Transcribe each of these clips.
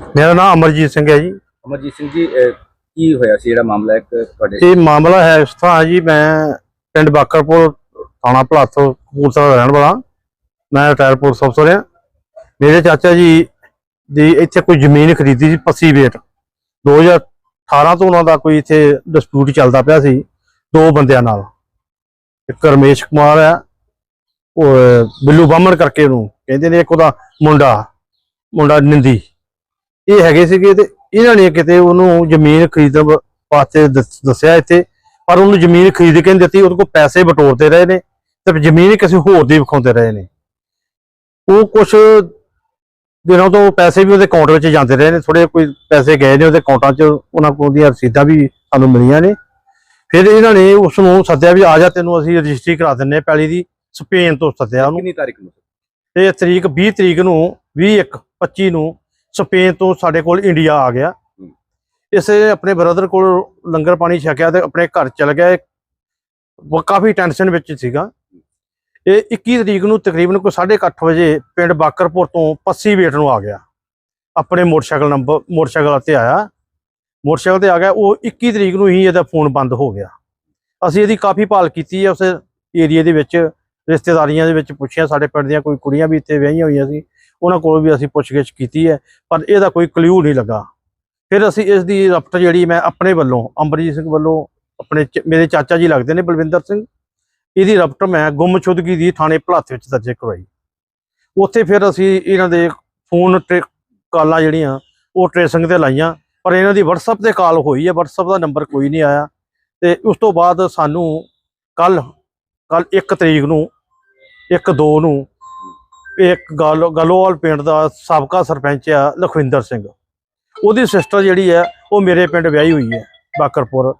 ਮੇਰਾ ਨਾਮ ਅਮਰਜੀਤ ਸਿੰਘ ਹੈ ਜੀ। ਅਮਰਜੀਤ ਸਿੰਘ ਜੀ ਅਹ, ਕੀ ਹੋਇਆ ਸੀ ਜਿਹੜਾ ਮਾਮਲਾ ਇੱਕ ਤੁਹਾਡੇ ਇਹ ਮਾਮਲਾ ਹੈ ਇਸ ਤਰ੍ਹਾਂ ਜੀ ਮੈਂ ਪਿੰਡ ਬਾਕਰਪੁਰ ਥਾਣਾ ਭਲਾਥ ਕਪੂਰਥਲਾ ਦਾ ਰਹਿਣ ਵਾਲਾ। ਮੈਂ ਰਿਟਾਇਰ ਪੁਲਿਸ ਅਫਸਰ ਹਾਂ। ਮੇਰੇ ਚਾਚਾ ਜੀ ਦੀ ਇੱਥੇ ਕੋਈ ਜ਼ਮੀਨ ਖਰੀਦੀ ਸੀ ਪੱਸੀ ਵੇਟ। 2018 ਤੋਂ ਉਹਨਾਂ ਦਾ ਕੋਈ ਇੱਥੇ ਡਿਸਪਿਊਟ ਚੱਲਦਾ ਪਿਆ ਸੀ ਦੋ ਬੰਦਿਆਂ ਨਾਲ। ਇੱਕ ਰਮੇਸ਼ ਕੁਮਾਰ ਹੈ ਉਹ ਬਿੱਲੂ ਬਾਹਮਣ ਕਰਕੇ ਉਹਨੂੰ ਕਹਿੰਦੇ ਨੇ ਇੱਕ ਉਹਦਾ ਮੁੰਡਾ ਮੁੰਡਾ ਨਿੰਦੀ। ਇਹ ਹੈਗੇ ਸੀਗੇ ਤੇ ਇਹਨਾਂ ਨੇ ਕਿਤੇ ਉਹਨੂੰ ਜ਼ਮੀਨ ਖਰੀਦਣ ਵਾਸਤੇ ਦੱਸ- ਦੱਸਿਆ ਇੱਥੇ ਪਰ ਉਹਨੂੰ ਜ਼ਮੀਨ ਖਰੀਦ ਕੇ ਨਹੀਂ ਦਿੱਤੀ ਉਹਦੇ ਕੋਲ ਪੈਸੇ ਬਟੋਰਦੇ ਰਹੇ ਨੇ ਤੇ ਜ਼ਮੀਨ ਕਿਸੇ ਹੋਰ ਦੀ ਵਿਖਾਉਂਦੇ ਰਹੇ ਨੇ। ਉਹ ਕੁਝ ਦਿਨਾਂ ਤੋਂ ਪੈਸੇ ਵੀ ਉਹਦੇ ਅਕਾਊਂਟ ਵਿੱਚ ਜਾਂਦੇ ਰਹੇ ਨੇ ਥੋੜੇ ਕੋਈ ਪੈਸੇ ਗਏ ਨੇ ਉਹਦੇ ਅਕਾਊਂਟਾਂ 'ਚ ਉਹਨਾਂ ਕੋਲ ਦੀਆਂ ਰਸੀਦਾਂ ਵੀ ਸਾਨੂੰ ਮਿਲੀਆਂ ਨੇ। ਫਿਰ ਇਹਨਾਂ ਨੇ ਉਸ ਨੂੰ ਸੱਦਿਆ ਵੀ ਆ ਜਾ ਤੈਨੂੰ ਅਸੀਂ ਰਜਿਸਟਰੀ ਕਰਾ ਦਿੰਨੇ ਆ ਪੈਲੀ ਦੀ ਸਪੇਨ ਤੋਂ ਸੱਦਿਆ ਉਹਨੂੰ। ਕਿੰਨੀ ਤਾਰੀਖ ਨੂੰ ਤੇ ਤਰੀਕ 20 ਤਰੀਕ ਨੂੰ 21 25 ਨੂੰ ਸਪੇਨ ਤੋਂ ਸਾਡੇ ਕੋਲ ਇੰਡੀਆ ਆ ਗਿਆ। ਇਸੇ ਆਪਣੇ ਬ੍ਰਦਰ ਕੋਲ ਲੰਗਰ ਪਾਣੀ ਛਕਿਆ ਤੇ ਆਪਣੇ ਘਰ ਚਲ ਗਿਆ ਇਹ ਉਹ ਕਾਫੀ ਟੈਨਸ਼ਨ ਵਿੱਚ ਸੀਗਾ। ਇਹ 21 ਤਰੀਕ ਨੂੰ ਤਕਰੀਬਨ ਕੋਈ 8:30 ਵਜੇ ਪਿੰਡ ਬਾਕਰਪੁਰ ਤੋਂ ਪੱਸੀ ਵੇਟ ਨੂੰ ਆ ਗਿਆ। ਆਪਣੇ ਮੋਟਰਸਾਈਕਲ ਨੰਬਰ ਮੋਟਰਸਾਈਕਲ ਤੇ ਆਇਆ। ਮੋਟਰਸਾਈਕਲ ਤੇ ਆ ਗਿਆ ਉਹ 21 ਤਰੀਕ ਨੂੰ ਹੀ ਇਹਦਾ ਫੋਨ ਬੰਦ ਹੋ ਗਿਆ। ਅਸੀਂ ਇਹਦੀ ਕਾਫੀ ਭਾਲ ਕੀਤੀ ਹੈ ਉਸ ਏਰੀਆ ਦੇ ਵਿੱਚ ਰਿਸ਼ਤੇਦਾਰੀਆਂ ਦੇ ਵਿੱਚ ਪੁੱਛਿਆ ਸਾਡੇ ਪਿੰਡ ਦੀਆਂ ਕੋਈ ਕੁੜੀਆਂ ਵੀ ਇੱਥੇ ਵਿਆਹੀਆਂ ਹੋਈਆਂ ਸੀ। ਉਹਨਾਂ ਕੋਲ ਵੀ ਅਸੀਂ ਪੁੱਛਗਿੱਛ ਕੀਤੀ ਹੈ, ਪਰ ਇਹਦਾ ਕੋਈ ਕਲਿਊ ਨਹੀਂ ਲੱਗਾ। ਫਿਰ ਅਸੀਂ ਇਸ ਦੀ ਰਪਟ ਜਿਹੜੀ ਮੈਂ ਆਪਣੇ ਵੱਲੋਂ ਅੰਬਰਜੀਤ ਸਿੰਘ ਵੱਲੋਂ, ਆਪਣੇ ਚ- ਮੇਰੇ ਚਾਚਾ ਜੀ ਲੱਗਦੇ ਨੇ ਬਲਵਿੰਦਰ ਸਿੰਘ, ਇਹਦੀ ਰਪਟ ਮੈਂ ਗੁੰਮਸ਼ੁਦਗੀ ਦੀ ਥਾਣੇ ਭਲਾਤ ਵਿੱਚ ਦਰਜ ਕਰਵਾਈ। ਉੱਥੇ ਫਿਰ ਅਸੀਂ ਇਹਨਾਂ ਦੇ ਫੋਨ ਟ੍ਰੇ, ਕਾਲਾਂ ਜਿਹੜੀਆਂ, ਉਹ ਟ੍ਰੇਸਿੰਗ ਤੇ ਲਾਈਆਂ, ਪਰ ਇਹਨਾਂ ਦੀ WhatsApp ਤੇ ਕਾਲ ਹੋਈ ਹੈ, WhatsApp ਦਾ ਨੰਬਰ ਕੋਈ ਨਹੀਂ ਆਇਆ। ਤੇ ਉਸ ਤੋਂ ਬਾਅਦ ਸਾਨੂੰ ਕੱਲ ਕੱਲ 1 ਤਰੀਕ ਨੂੰ 1 2 ਨੂੰ ਇੱਕ ਗਲ ਗਲੋਵਾਲ ਪਿੰਡ ਦਾ ਸਾਬਕਾ ਸਰਪੰਚ ਆ ਲਖਵਿੰਦਰ ਸਿੰਘ। ਉਹਦੀ ਸਿਸਟਰ ਜਿਹੜੀ ਹੈ ਉਹ ਮੇਰੇ ਪਿੰਡ ਵਿਆਹੀ ਹੋਈ ਹੈ ਬਾਕਰਪੁਰ।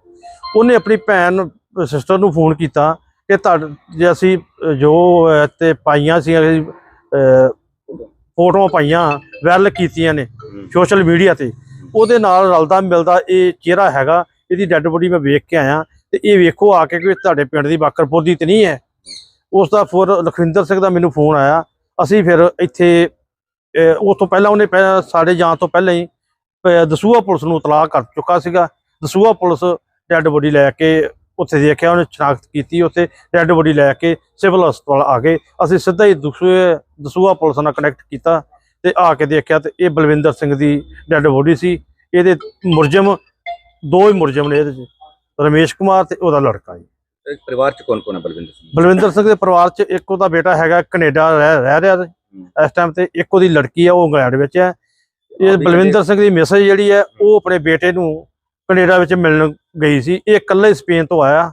ਉਹਨੇ ਆਪਣੀ ਭੈਣ ਸਿਸਟਰ ਨੂੰ ਫੋਨ ਕੀਤਾ ਕਿ ਤੁਹਾਡੇ ਜੇ ਅਸੀਂ ਜੋ ਅਹ, ਤੇ ਪਾਈਆਂ ਸੀ ਫੋਟੋਆਂ ਪਾਈਆਂ ਵਾਇਰਲ ਕੀਤੀਆਂ ਨੇ ਸੋਸ਼ਲ ਮੀਡੀਆ ਤੇ। ਉਹਦੇ ਨਾਲ ਰਲਦਾ ਮਿਲਦਾ ਇਹ ਚਿਹਰਾ ਹੈਗਾ ਇਹਦੀ ਡੈੱਡ ਬੋਡੀ ਮੈਂ ਵੇਖ ਕੇ ਆਇਆ ਤੇ ਇਹ ਵੇਖੋ ਆ ਕੇ ਕਿ ਤੁਹਾਡੇ ਪਿੰਡ ਦੀ ਬਾਕਰਪੁਰ ਦੀ ਤੇ ਨਹੀਂ ਹੈ। ਉਸ ਦਾ ਫੋਰ ਲਖਵਿੰਦਰ ਸਿੰਘ ਦਾ ਮੈਨੂੰ ਫੋਨ ਆਇਆ ਅਸੀਂ ਫਿਰ ਇੱਥੇ ਅਹ, ਉਸ ਤੋਂ ਪਹਿਲਾਂ ਉਹਨੇ ਪਹਿਲਾਂ ਸਾਡੇ ਜਾਣ ਤੋਂ ਪਹਿਲਾਂ ਹੀ ਅਹ, ਦਸੂਹਾ ਪੁਲਿਸ ਨੂੰ ਇਤਲਾਹ ਕਰ ਚੁੱਕਾ ਸੀਗਾ। ਦਸੂਹਾ ਪੁਲਿਸ ਡੈੱਡ ਬੋਡੀ ਲੈ ਕੇ ਉੱਥੇ ਦੇਖਿਆ ਉਹਨੇ ਸ਼ਨਾਖਤ ਕੀਤੀ ਉੱਥੇ ਡੈੱਡ ਬੋਡੀ ਲੈ ਕੇ ਸਿਵਲ ਹਸਪਤਾਲ ਆ ਗਏ। ਅਸੀਂ ਸਿੱਧਾ ਹੀ ਦਸੂਹੇ ਦਸੂਹਾ ਪੁਲਿਸ ਨਾਲ ਕਨੈਕਟ ਕੀਤਾ ਤੇ ਆ ਕੇ ਦੇਖਿਆ ਤੇ ਇਹ ਬਲਵਿੰਦਰ ਸਿੰਘ ਦੀ ਡੈੱਡ ਬੋਡੀ ਸੀ। ਇਹਦੇ ਮੁਰਜਮ ਦੋ ਹੀ ਮੁਰਜਮ ਨੇ ਇਹਦੇ ਚ ਰਮੇਸ਼ ਕੁਮਾਰ ਤੇ ਉਹਦਾ ਲੜਕਾ ਜੀ। ਪਰਿਵਾਰ ਚ ਕੌਣ ਕੌਣ ਹੈ ਬਲਵਿੰਦਰ ਸਿੰਘ? ਬਲਵਿੰਦਰ ਸਿੰਘ ਦੇ ਪਰਿਵਾਰ ਚ ਇੱਕ ਉਹਦਾ ਬੇਟਾ ਹੈਗਾ ਕੈਨੇਡਾ ਰਹਿ ਰਹਿ ਇਸ ਟਾਈਮ ਤੇ ਇੱਕ ਉਹਦੀ ਲੜਕੀ ਆ ਉਹ ਇੰਗਲੈਂਡ ਵਿੱਚ ਹੈ। ਇਹ ਬਲਵਿੰਦਰ ਸਿੰਘ ਦੀ ਮੈਸੇਜ ਜਿਹੜੀ ਹੈ ਉਹ ਆਪਣੇ ਬੇਟੇ ਨੂੰ ਕੈਨੇਡਾ ਵਿੱਚ ਮਿਲਣ ਗਈ ਸੀ। ਇਹ ਇਕੱਲੇ ਸਪੇਨ ਤੋਂ ਆਇਆ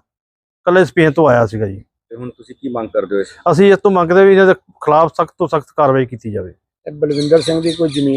ਇਕੱਲੇ ਸਪੇਨ ਤੋਂ ਆਇਆ ਸੀਗਾ ਜੀ। ਤੇ ਹੁਣ ਤੁਸੀਂ ਕੀ ਮੰਗ ਕਰਦੇ ਹੋ ਇਸ ਅਸੀਂ ਇਸ ਤੋਂ ਮੰਗਦੇ ਵੀ ਇਹਨਾਂ ਦੇ ਖਿਲਾਫ ਸਖਤ ਤੋਂ ਸਖਤ ਕਾਰਵਾਈ ਕੀਤੀ ਜਾਵੇ। ਤੇ ਬਲਵਿੰਦਰ ਸਿੰਘ ਦੀ ਕੋਈ ਜ਼ਮੀਨ